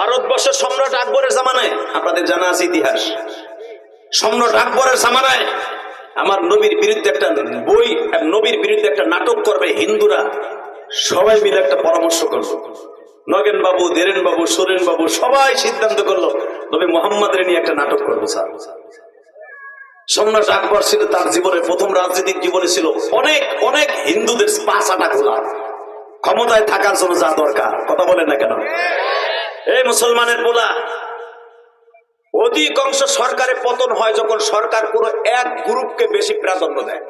ভারতবর্ষের সম্রাট আকবরের জামানায়, আপনাদের জানা আছে ইতিহাস। সম্রাট আকবরের জামানায় আমার নবীর বিরুদ্ধে একটা বই, নবীর বিরুদ্ধে একটা নাটক করবে হিন্দুরা। সবাই মিলে একটা পরামর্শ করল। নগেন বাবু দেরেন বাবু সোরেন বাবু সবাই সিদ্ধান্ত করল, নবী মোহাম্মদের নিয়ে একটা নাটক করব স্যার। সম্রাট আকবর ছিল তার জীবনে প্রথম রাজনৈতিক জীবনে ছিল অনেক অনেক হিন্দুদের পাশাটা খোলা। ক্ষমতায় থাকার জন্য যা দরকার, কথা বলেন না কেন? এই মুসলমানের বলা, অধিকাংশ সরকারের পতন হয় যখন সরকার কোন এক গ্রুপকে বেশি প্রাধান্য দেয়।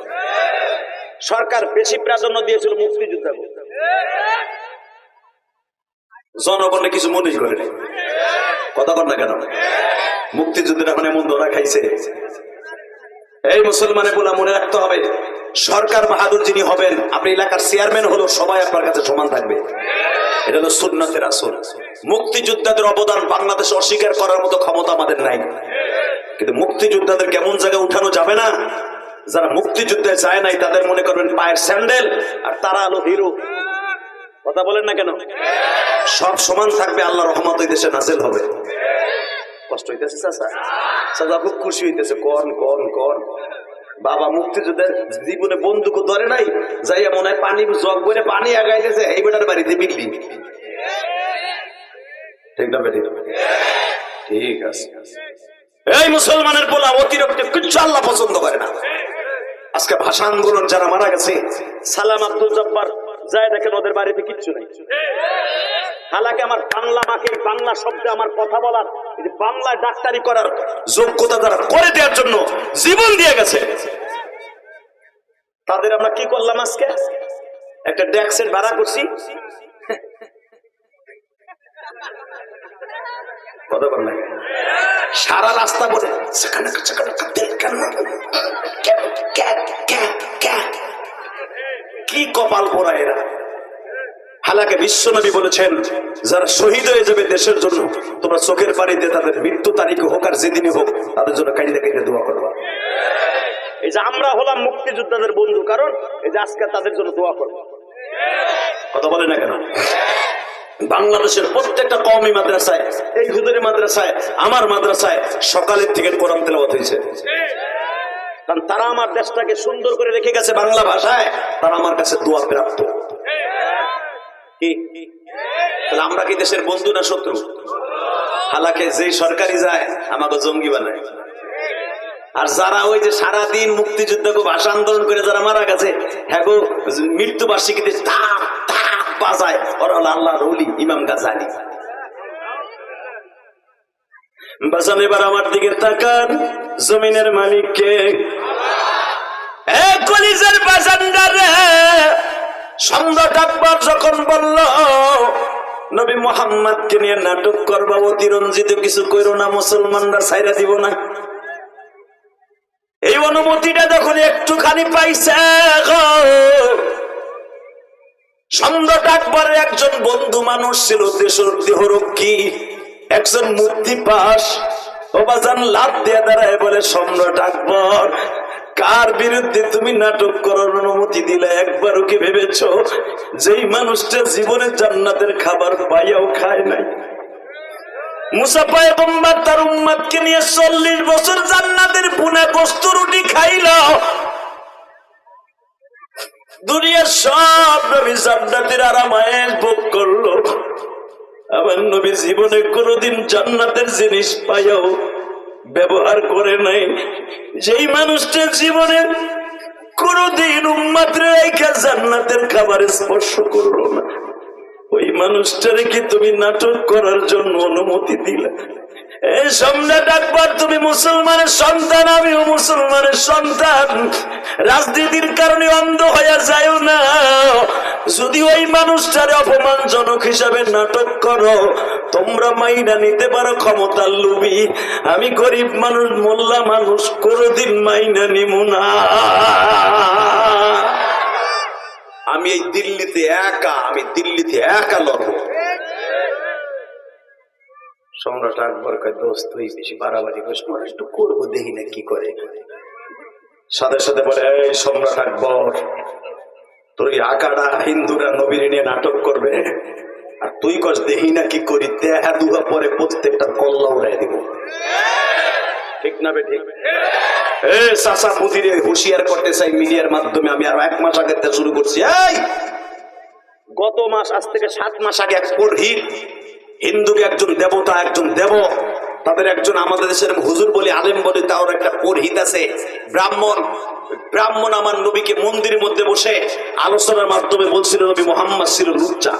সরকার বেশি প্রাধান্য দিয়েছিল মুক্তিযুদ্ধ জনগণে কিছু মনে করে। কথা বল না কেন? মুক্তিযুদ্ধের এখন এমন খাইছে। এই মুসলমানের বলা মনে রাখতে হবে। সরকার বাহাদুর যিনি হবেন, আপনি এলাকার চেয়ারম্যান হলো সবাই আপনার কাছে সমান থাকবে। এটা হলো সুন্নতের আসল মুক্তিযোদ্ধাদের অবদান বাংলাদেশ অস্বীকার করার মতো ক্ষমতা আমাদের নাই। কিন্তু মুক্তিযোদ্ধাদের কেমন জায়গায় উঠানো যাবে না? যারা মুক্তিযুদ্ধে যায় নাই, তাদের মনে করবেন পায়ের স্যান্ডেল, আর তারা আলো হিরো। কথা বলেন না কেন? সব সমান থাকবে আল্লাহ রহমত দেশে নাজেল হবে। কষ্ট হইতেছে চাচা চাচা খুব খুশি হইতেছে, কন কন কন। বাবা মুক্তিযুদ্ধের জীবনে বন্দুক ধরে নাই, যাইয়া মনে হয় পানি জগ করে পানি আগাইতেছে, এই বেটার বাড়িতে বিল্ডিং ঠিক না বেটি? ঠিক আছে। এই মুসলমানের বলা অতিরিক্ত কিচ্ছু আল্লাহ পছন্দ করে না। আজকে ভাষা আন্দোলন যারা মারা গেছে, সালাম আব্দুল জব্বার যায় দেখেন ওদের বাড়িতে কিচ্ছু নেই। হালাকে আমার বাংলা মাকে বাংলা শব্দে আমার কথা বলার বাংলায় ডাক্তারি করার যোগ্যতা তারা করে দেওয়ার জন্য জীবন দিয়ে গেছে। তাদের আমরা কি করলাম আজকে? একটা ড্যাক্সের ভাড়া করছি। সারা রাস্তা বলে কি কপাল পোড়া এরা? হালাকে বিশ্বনবী বলেছেন, যারা শহীদ হয়ে যাবে দেশের জন্য, তোমরা চোখের পানিতে তাদের মৃত্যু তারিখে হোক আর যেদিনই হোক, তাদের জন্য কাইতে কাইতে দোয়া করবা। এই যে আমরা হলাম মুক্তিযোদ্ধাদের বন্ধু, কারণ এই যে আজকে তাদের জন্য দোয়া করব। কথা বলে না কেন? বাংলাদেশের প্রত্যেকটা কমই মাদ্রাসায়, এই হুজুরের মাদ্রাসায়, আমার মাদ্রাসায় সকালের থেকে কোরআন তেলাওয়াত হয়েছে। কারণ তারা আমার দেশটাকে সুন্দর করে রেখে গেছে বাংলা ভাষায়, তারা আমার কাছে দোয়া প্রাপ্ত। তাহলে আমরা কি দেশের বন্ধু না শত্রু? হালাকে যে সরকারি যায়, আমাকে জঙ্গি বানায়। আর যারা ওই যে সারাদিন মুক্তিযুদ্ধকে ভাষা আন্দোলন করে যারা মারা গেছে হ্যাঁ মৃত্যু বার্ষিকীতে বাজায়। ওরা আল্লাহ রুলি ইমাম এবার আমার দিকে তাকান, জমিনের মালিককে। কলিজের সম্রাট আকবর যখন বলল, নবী মোহাম্মদকে নিয়ে নাটক করবা, অতিরঞ্জিত কিছু করো না, মুসলমানরা ছাইরা দিব না। এই অনুমতিটা যখন একটুখানি পাইছে সম্রাট আকবরের একজন বন্ধু মানুষ ছিল, দেশের দেহরক্ষী, একজন মুক্তি পাস। ওবাজান লাভ দিয়ে দাঁড়ায় বলে, সম্রাট আকবর কার বিরুদ্ধে তুমি নাটক করার অনুমতি দিলে একবারও কি ভেবেছ? যেই মানুষটা জীবনে জান্নাতের খাবার পাইয়াও খায় নাই। জান্নাতের সব নবী জান্নাতের ভোগ করল। জীবনে কোনোদিন জান্নাতের জিনিস পাইয়াও ব্যবহার করে নাই। যেই মানুষটা জীবনে কোনদিন উম্মাত্রে রেখে জান্নাতের খাবার স্পর্শ করল না। ওই মানুষটারে কি তুমি নাটক করার জন্য অনুমতি দিলে? এই সম্রাট আকবর তুমি মুসলমানের সন্তান, আমিও মুসলমানের সন্তান। রাজনীতির কারণে অন্ধ হয়ে যায়ও না। যদি ওই মানুষটারে অপমানজনক হিসাবে নাটক করো, তোমরা মাইনা নিতে পারো ক্ষমতার লুবি আমি গরিব মানুষ, মোল্লা মানুষ, কোনোদিন মাইনা নিব না। আমি এই দিল্লিতে একা, আমি দিল্লিতে একা লড়বো। সম্রাট আকবর কয় দোস্ত তুই বেশি বাড়াবাড়ি করিস না, একটু করব দেখি না কি করে। সাথে সাথে বলে এই সম্রাট আকবর তোর ওই আকাটা হিন্দুরা নবীর নিয়ে নাটক করবে। আর তুই কস দেহি না কি করি দেহা দুহা পরে প্রত্যেকটা কল্লা উড়াই দিব। ঠিক না বে ঠিক? এ চাচা পুতিরে হুঁশিয়ার করতে চাই মিডিয়ার মাধ্যমে আমি আর এক মাস আগে শুরু করছি। এই গত মাস আজ থেকে সাত মাস আগে এক পুরোহিত হিন্দুকে একজন দেবতা, একজন দেব, তাদের একজন আমাদের দেশের হুজুর বলি, আলেম বলি তার একটা পুরোহিত আছে। ব্রাহ্মণ ব্রাহ্মণ আমার নবীকে মন্দিরের মধ্যে বসে আলোচনার মাধ্যমে বলছিল, নবী মোহাম্মদ ছিল লুচ্চা।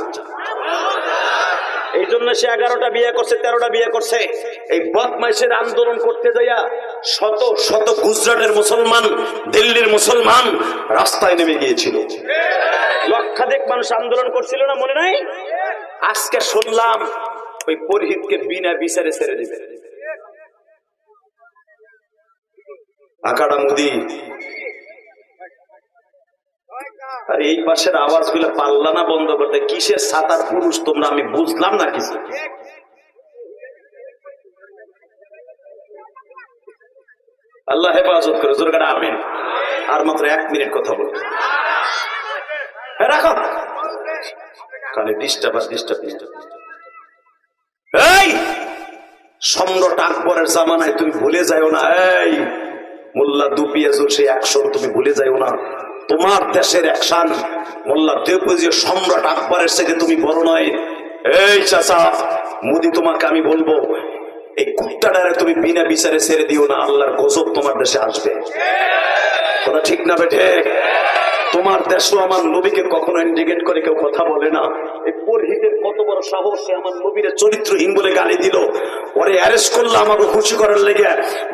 এই জন্য সে এগারোটা বিয়ে করছে, তেরোটা বিয়ে করছে। এই বদমাইশের আন্দোলন করতে যাইয়া শত শত গুজরাটের মুসলমান, দিল্লির মুসলমান রাস্তায় নেমে গিয়েছিল। লক্ষাধিক মানুষ আন্দোলন করছিল না, মনে নাই? আজকে শুনলাম ওই পুরোহিতকে বিনা বিচারে ছেড়ে দিবে। আকাডা মুদি। আর এই পাশের আওয়াজগুলো পাল্লা না বন্ধ করতে কিসের সাতার পুরুষ তোমরা আমি বুঝলাম না কিছু? আল্লাহ হেফাজত করে জোর করে আমেন। আর মাত্র এক মিনিট কথা বলব হ্যাঁ, রাখো। কানে ডিস্টার্ব আর ডিস্টার্ব এই সম্রাট আকবরের জামানায় তুমি ভুলে যাও না। এই মোল্লা দুপিয়াজুর সেই অ্যাকশন তুমি ভুলে যাও না। তোমার দেশের অ্যাকশন মোল্লা দেবপুজির সম্রাট আকবরের সাথে তুমি বড় নয়। এই চাচা, মোদি তোমাকে আমি বলব, এই কুত্তাটারে তুমি বিনা বিচারে ছেড়ে দিও না। আল্লাহর গজব তোমার দেশে আসবে। কথা ঠিক না বেঠে? তোমার দেশও আমার নবীকে কখনো ইন্ডিকেট করে কেউ কথা বলে না। এই পুরোহিতের কত বড় সাহস আমার নবীর চরিত্রহীন বলে গালি দিল। ওরে অ্যারেস্ট করলে আমাকে খুশি করার লেগে।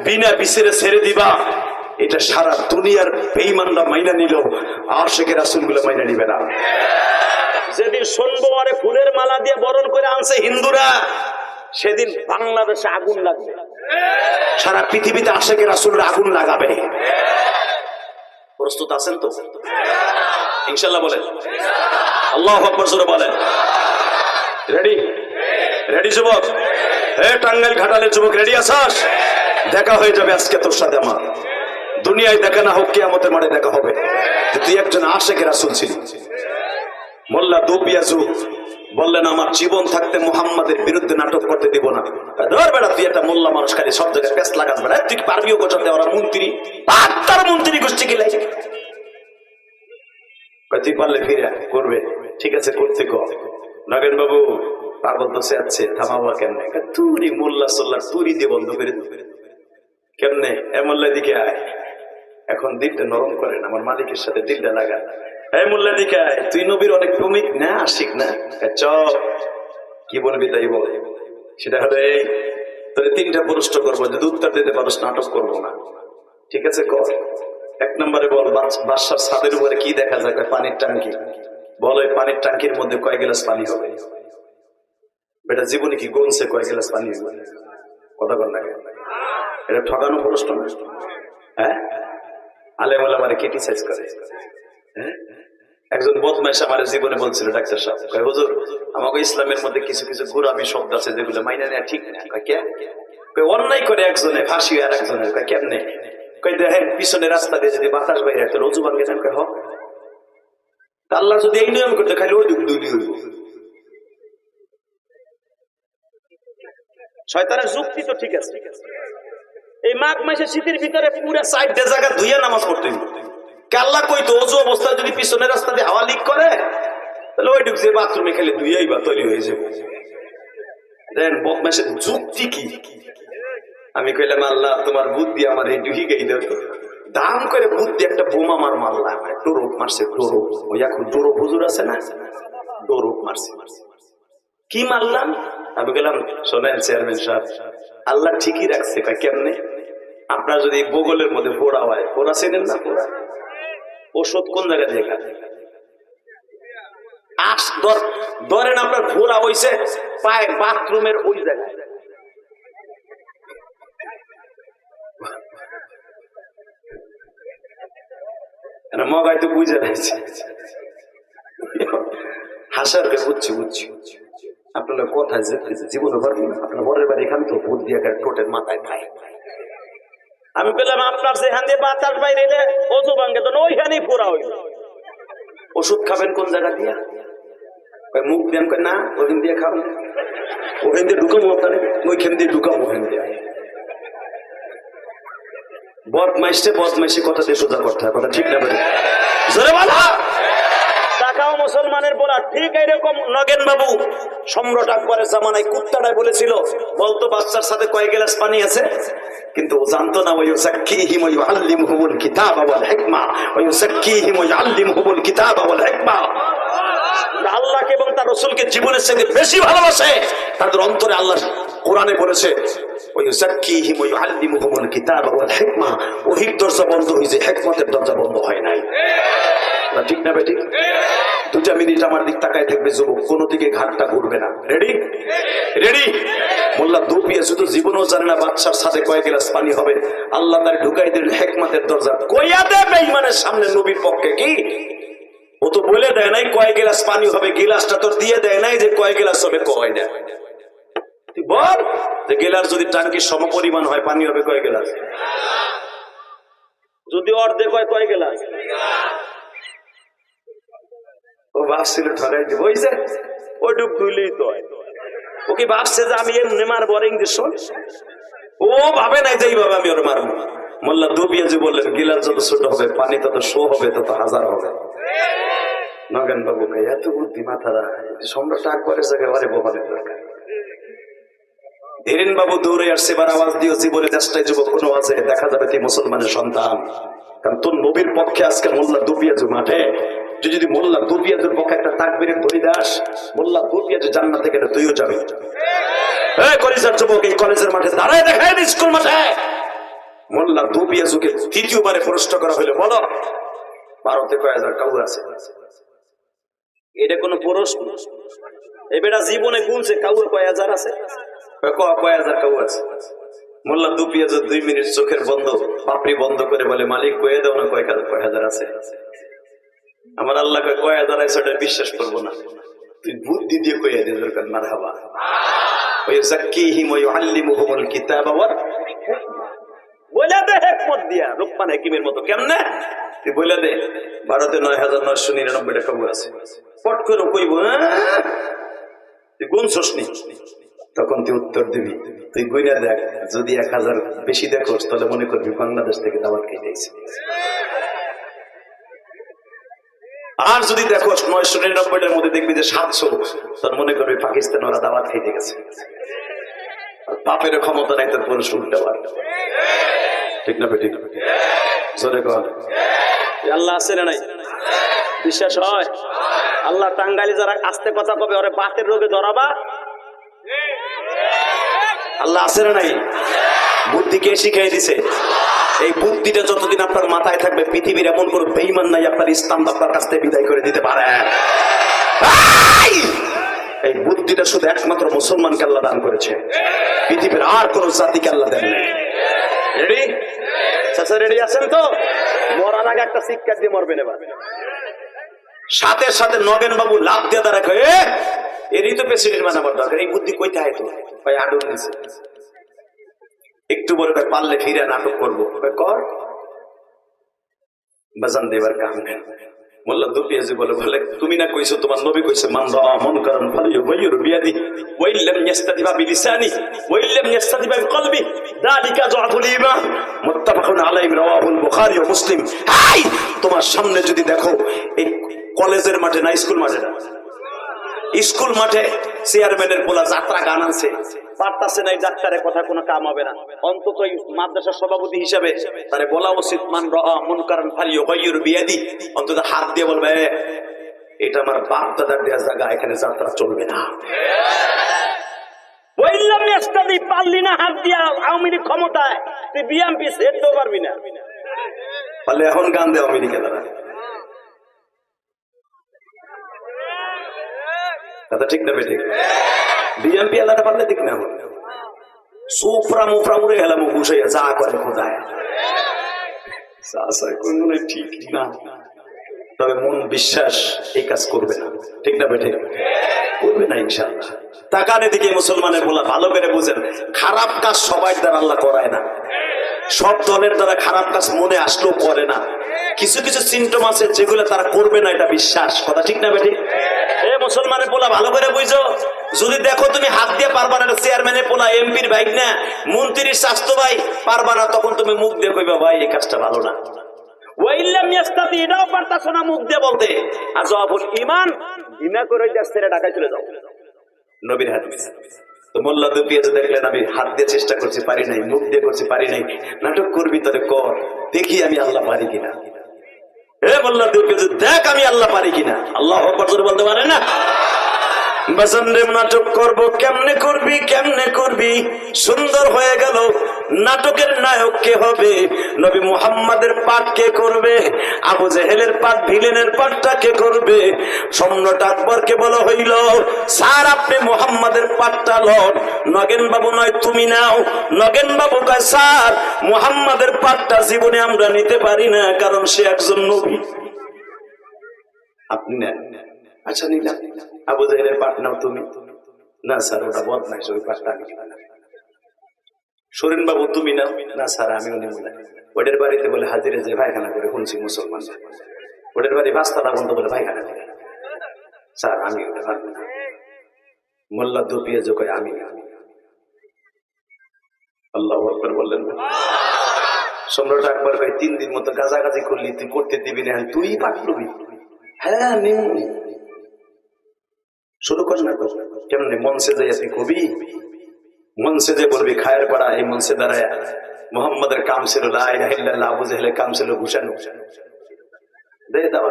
বিনা বিচারে ছেড়ে দিবা। এটা সারা দুনিয়ার বেইমানরা মাইনা নিল। আর শেখে রাসুলগুলো মাইনা নিবে না। যেদিন শুনব আরে ফুলের মালা দিয়ে বরণ করে আনছে হিন্দুরা, সেদিন বাংলাদেশে আগুন লাগবে। সারা পৃথিবীতে আশেকে রাসুলরা আগুন লাগাবে। প্রস্তুত আছেন তো? ইনশাল্লাহ বলেন। আল্লাহ আকবর জোরে বলেন। রেডি রেডি যুবক? হে টাঙ্গাইল ঘাটালের যুবক রেডি আসাস দেখা হয়ে যাবে আজকে তোর সাথে আমার। দুনিয়ায় দেখা না হোক, কিয়ামতের মাঠে দেখা হবে। তুই একজন আশেখ রাসুল ছিলি। মোল্লা দুপিয়াজু বললেন, আমার জীবন থাকতে মোহাম্মদের বিরুদ্ধে নাটক করতে দিব না। তুই একটা মোল্লা মানুষ, খালি সব জায়গায় পেস লাগাস তুই পারবিও ওরা মন্ত্রী। তার মন্ত্রী গোষ্ঠী গেলে তুই পারলে ফিরে করবে। ঠিক আছে, করতে নগেন বাবু, পাগল তো আছে, থামাবো কেন? তুরি মোল্লা সোল্লা তুরি দিয়ে বন্ধ করে কেমনে? এমল্লা দিকে আয়। এখন দিলটা নরম করেন, আমার মালিকের সাথে দিলটা লাগা তুই নবীর অনেক না, আশিক না? চ কি বলবি তাই বল। সেটা হলো এই তিনটা প্রশ্ন করব, যদি উত্তর দিতে নাটক করব না। ঠিক আছে কর এক নম্বরে বল উপরে কি দেখা পানির টাঙ্কি বল, ওই পানির টাঙ্কির মধ্যে কয় গ্লাস পানি হবে? বেটা জীবনে কি গনছে কয় গ্লাস পানি? হবে কথা কর না এটা ঠকানো প্রশ্ন হ্যাঁ? আলেম আমার ক্রিটিসাইজ করে? হ্যাঁ একজন বদমাইশ আমার জীবনে বলছিল, ডাক্তার সাহেব হুজুর আমাকে ইসলামের মধ্যে কিছু কিছু গুরামি শব্দ আছে যেগুলো মাইনা নেওয়া ঠিক না অন্যায় করে একজনে, ফাঁসি আর একজনের কয়, কেমনে? পিছনে রাস্তা দিয়ে যদি বাতাস বাইরে রজু যান কয় হ আল্লাহ যদি এই নিয়ম করতে, খালি ওই যুক্তি তো ঠিক আছে। এই মাঘ মাসে শীতের ভিতরে পুরা সাইড জায়গা ধুইয়া নামাজ পড়তে হইব। কাল্লা অবস্থায় যদি পিছনের হাওয়া লিক করে, তাহলে ওই ঢুকছে বাথরুমে খেলে বা তৈরি হয়ে যাবে। দেন বদমাসের যুক্তি কি? আমি কইলাম, আল্লাহ, তোমার বুদ্ধি আমার এই তো। দাম করে বুদ্ধি একটা বোমা মার মারলাম ডোরক মারছে ওই এখন হুজুর আছে না? মারছে। কি মারলাম? আমি গেলাম শোনেন চেয়ারম্যান সাহেব, আল্লাহ ঠিকই রাখছে কেমনে? আপনার যদি বগলের মধ্যে ফোড়া হয়, ফোড়া চেনেন না ফোড়া? ওষুধ কোন জায়গায় দেখা আস ধরেন আপনার ফোড়া হইছে পায়ে বাথরুমের ওই জায়গায়। মগাই তো বুঝে রয়েছে। হাসার কে বুঝছি বুঝছি। আপনারা কোথায় যেতে জীবনে পারবেন আপনার বরের বাড়ি এখান তো ভূত দিয়ে টোটের মাথায় খায় আমি পেলাম আপনার যেখান দিয়ে বাতাস বাইরে এলে অজু ভাঙ্গে তো ওইখানেই পুরা হইল। ওষুধ খাবেন কোন জায়গা দিয়া? মুখ না দিয়ে খাও ওখান দিয়ে ওখানে ওইখান দিয়ে ওখান দিয়ে। বদমাইশে বদমাইশি কথা দিয়ে সোজা করতে ঠিক না টাকাও মুসলমানের বলা, ঠিক এইরকম নগেন বাবু, সম্রাট আকবরের জামানায় কুত্তাটায় বলেছিল, বলতো বাচ্চার সাথে কয় গ্লাস পানি আছে? কিন্তু ও জানতো না ওই সাক্ষীহিম ওই আল্লিম হুবুল কিতাব আওয়াল হিকমা ওই সাক্ষীহিম ওই আল্লিম হুবুল কিতাব আওয়াল হিকমা আল্লাহকে এবং তার রসুলকে জীবনের সঙ্গে বেশি ভালোবাসে, তাদের অন্তরে আল্লাহ কোরআনে বলেছে ওই ওই আল্লিম হুবুল কিতাব হিকমা দরজা বন্ধ হয়েছে হেকমতের দরজা বন্ধ হয় নাই। ঠিক না দুটা মিনিট আমার দিক তাকায় থাকবে, যুবক, কোনো দিকে ঘাটটা ঘুরবে না। রেডি রেডি শুধু জীবনও জানে না বাচ্চার সাথে কয়েক গ্লাস পানি হবে। আল্লাহ তার ঢুকাই দিলেন হেকমাতের দরজা। কইয়া দে বেঈমানের সামনে নবীর পক্ষে কি? ও তো বলে দেয় নাই, কয় গ্লাস পানি হবে, গিলাসটা তোর দিয়ে দেয় নাই যে কয় গ্লাস হবে, কয় না। বল যে গেলাস যদি টাঙ্কির সম পরিমাণ হয়, পানি হবে কয় গ্লাস? যদি অর্ধেক হয়, কয় গ্লাস? ও ভাবছিল দিব, ওই যে ওই ডুব তুইলেই তো হয়। ও কি ভাবছে যে আমি এমনি মারবো? আর ও ভাবে নাই যে এইভাবে আমি ওর মারবো। মোল্লা দুবিয়াজি বললেন গিলাস যত ছোট হবে, পানি তত শো হবে, তত হাজার হবে। নগেন বাবু ভাই এত বুদ্ধি মাথারা সম্রাট আকবরের জায়গায় বোকাদের দরকার। ধীরেন বাবু দৌড়ে আসছে, এবার আওয়াজ চেষ্টায় যুবক কোনো আছে? দেখা যাবে মুসলমানের সন্তান। কারণ তোর নবীর পক্ষে আজকে মোল্লা দুপিয়াজু মাঠে তুই যদি মোল্লা দুপিয়াজুর পক্ষে একটা তাকবীরের ধরি দাস, মোল্লা দুপিয়াজু জান্নাতে গেলে তুইও যাবি। কলেজের যুবক এই কলেজের মাঠে দাঁড়ায় দেখায় স্কুল মাঠে। মোল্লা দুপিয়াজুকে তৃতীয়বারে প্রশ্ন করা বলো। ভারতে কয় হাজার কাউর আছে? এটা কোনো প্রশ্ন? জীবনে গুনছে কাউর কয় হাজার আছে? কয় হাজার কাউ আছে? মোল্লা দু পেঁয়াজ দুই মিনিট চোখের বন্ধ পাপড়ি বন্ধ করে বলে, মালিক, কয়ে দাও না কয় হাজার আছে? আমার আল্লাহ কয় হাজার ওটা বিশ্বাস করব না। তুই বুদ্ধি দিয়ে কয়ে দে দরকার মার হাবা দিয়া ভারতে নয় হাজার নয়শো নিরানব্বইটা খবর আছে। পট হ্যাঁ? তখন তুই উত্তর দিবি। তুই গুইনা দেখ, যদি এক হাজার বেশি দেখোস, তাহলে মনে করবি বাংলাদেশ থেকে দাওয়াত খেয়েছে আর যদি দেখো নয়শো নিরানব্বইটার মধ্যে দেখবি যে সাতশো তোর মনে করবি পাকিস্তান ওরা দাওয়াত খেতে গেছে। বাপের ক্ষমতা নাই তোর পুরো শুনতে পারে ঠিক না ঠিক জোরে কর। আল্লাহ আছে না নাই? বিশ্বাস হয়? আল্লাহ টাঙ্গালি যারা আস্তে কথা কবে ওরে বাতের রোগে ধরাবা। আল্লাহ আছে না নাই? বুদ্ধি কে শিখাই দিছে? এই বুদ্ধিটা যতদিন আপনার মাথায় থাকবে পৃথিবীর এমন কোন বেইমান নাই আপনার ইসলাম আপনার কাছ থেকে বিদায় করে দিতে পারে। এই! বুদ্ধিটা শুধু একমাত্র মুসলমানকে আল্লাহ দান করেছে। পৃথিবীর আর কোন জাতিকে আল্লাহ দেন রেডি চাচা রেডি আছেন তো? মরার আগে একটা শিক্ষা দিয়ে মরবেন এবার। সাথে সাথে নগেন বাবু লাভ দিয়ে "এ, এরই তো প্রেসিডেন্ট বানাবার দরকার। এই বুদ্ধি কইতে হয় তো? ভাই আডুন দিছে একটু বলে পারলে ফিরে নাটক করব। কর। বাজান দেবার কাম নেই। মোল্লা দুপিয়াজি বলে বলে, তুমি না কইছো, তোমার নবী কইছে, মান রা মন কারণ ফালিয়ু বিয়াদি বিলিসানি ঈমান। মুত্তাফাকুন আলাইহি রাওয়াহুল বুখারী ও মুসলিম। হাই, তোমার সামনে যদি দেখো, এই কলেজের মাঠে না, স্কুল মাঠে না? স্কুল মাঠে চেয়ারম্যানের পোলা যাত্রা গান আনছে। পারতাছে না এই যাত্রারে কথা, কোনো কাম হবে না। অন্তত এই মাদ্রাসার সভাপতি হিসাবে তারে বলা উচিত, মান মন কারণ ফালিও গায়্যিরু বিয়াদি। অন্তত হাত দিয়ে বলবে এটা আমার বাপ দাদার দেওয়া জায়গা, এখানে যাত্রা চলবে না। পারলি না হাত ঠিক না বেঠিক? বিএমপি এলাকা পারলে ঠিক না যা করে ঠিক না। তবে মন বিশ্বাস, এই কাজ করবে না। ঠিক না বেঠে? করবে না তাকান এদিকে, মুসলমানের বলা ভালো করে বুঝেন। খারাপ কাজ সবাই দ্বারা আল্লাহ করায় না। সব দলের দ্বারা খারাপ কাজ মনে আসলেও করে না। কিছু কিছু সিমটম আছে যেগুলো তারা করবে না, এটা বিশ্বাস। কথা ঠিক না বেঠে? এ মুসলমানের বলা ভালো করে বুঝো। যদি দেখো তুমি হাত দিয়ে পারবা না চেয়ারম্যানের পোলা এমপির বাইক না, মন্ত্রীর স্বাস্থ্য ভাই, পারবা না, তখন তুমি মুখ দিয়ে কইবা, ভাই, এই কাজটা ভালো না। দেখ আমি আল্লাহ পারি কিনা। আল্লাহ বলতে পারে না? নাটক করব, কেমনে করবি কেমনে করবি? সুন্দর হয়ে গেল, নাটকের নায়ক কে হবে? নবী মুহাম্মাদের পাঠ কে করবে? আবু জেহেলের পাঠ, ভিলেনের পাঠটা কে করবে? সম্রাট আকবরকে বলা হইল, স্যার, আপনি মুহাম্মাদের পাঠটা লন। নগেন বাবু নয়, তুমি নাও। নগেন বাবু কয়, স্যার, মুহাম্মাদের পাঠটা জীবনে আমরা নিতে পারি না, কারণ সে একজন নবী। আপনি নেন। আচ্ছা নিলাম। আবু জাহেলের পাট নাও তুমি। না, স্যার, ওটা বদমাই ওই পাটটা আমি না। সরেন বাবু তুমি নাও। না, স্যার আমি নেব না। ওদের বাড়িতে বলে হাজিরে যে ভাইখানা করে শুনছি মুসলমান। ওদের বাড়ি বাস্তালা বন্ধ বলে ভাইখানা করে। স্যার, আমি ওটা পারব না। মোল্লা দুপিয়ে যে কয়, আমি আল্লাহ আকবর বললেন। না সম্রাট আকবর ভাই তিন দিন মতো গাজাগাজি করলি, তুই করতে দিবি না। তুই পাঠলবি হ্যাঁ নিন শুরু কর না তো কেমন? মনসে আপনি কবি মনসে যে বলবি, খায়ের পাড়া, এই মনসে দাঁড়ায়, মোহাম্মদের কাম ছিল কাম ছিল দাও।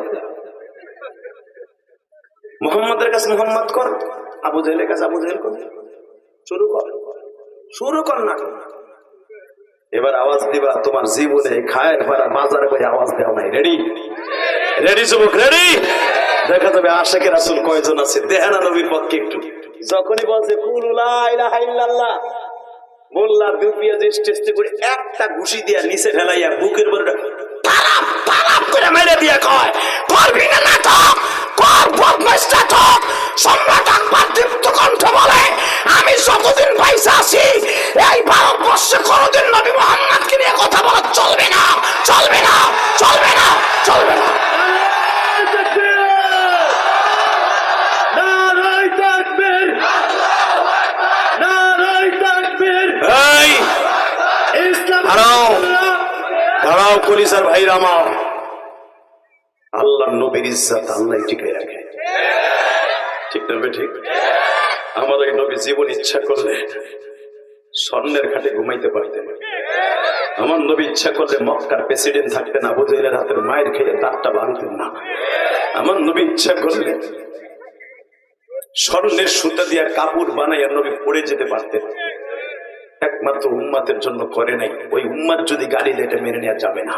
মোহাম্মদের কাছে মোহাম্মদ কর, আবু কাছে আবু কর। শুরু কর। শুরু কর না। এবার আওয়াজ দিবা, তোমার জীবনে খায়ের পাড়া, বাজারে বই আওয়াজ দেওয়া নাই। রেডি রেডি যুবক রেডি দেখা যাবে আশেকের রাসুল কয়জন আছে? দেহানা নবীর পক্ষে একটু। যখনই বলছে মোল্লা দুপিয়া করে একটা ঘুষি দিয়া নিচে ফেলাইয়া বুকের দীপ্ত কণ্ঠ বলে, আমি যতদিন পয়সা আছি, এই ভারতবর্ষে কোনোদিন নবী মোহাম্মদকে নিয়ে কথা বলা চলবে না চলবে না চলবে না চলবে না। এই দাঁড়াও। দাঁড়াও পুলিশের ভাইরা আমার। আল্লাহ নবীর ইজ্জত আল্লাহ টিকে রাখে। ঠিক না ঠিক? আমার ওই নবী জীবন ইচ্ছা করলে স্বর্ণের ঘাটে ঘুমাইতে পারতেন। আমার নবী ইচ্ছা করলে মক্কার প্রেসিডেন্ট থাকতেন, আবু জেলের হাতের মায়ের খেয়ে দাঁতটা ভাঙতেন না। আমার নবী ইচ্ছা করলে স্বর্ণের সুতা দিয়ে কাপড় বানাইয়া নবী পড়ে যেতে পারতেন। একমাত্র উম্মাতের জন্য করে নাই। ওই উম্মাদ যদি গালি লেটে মেনে নেওয়া যাবে না।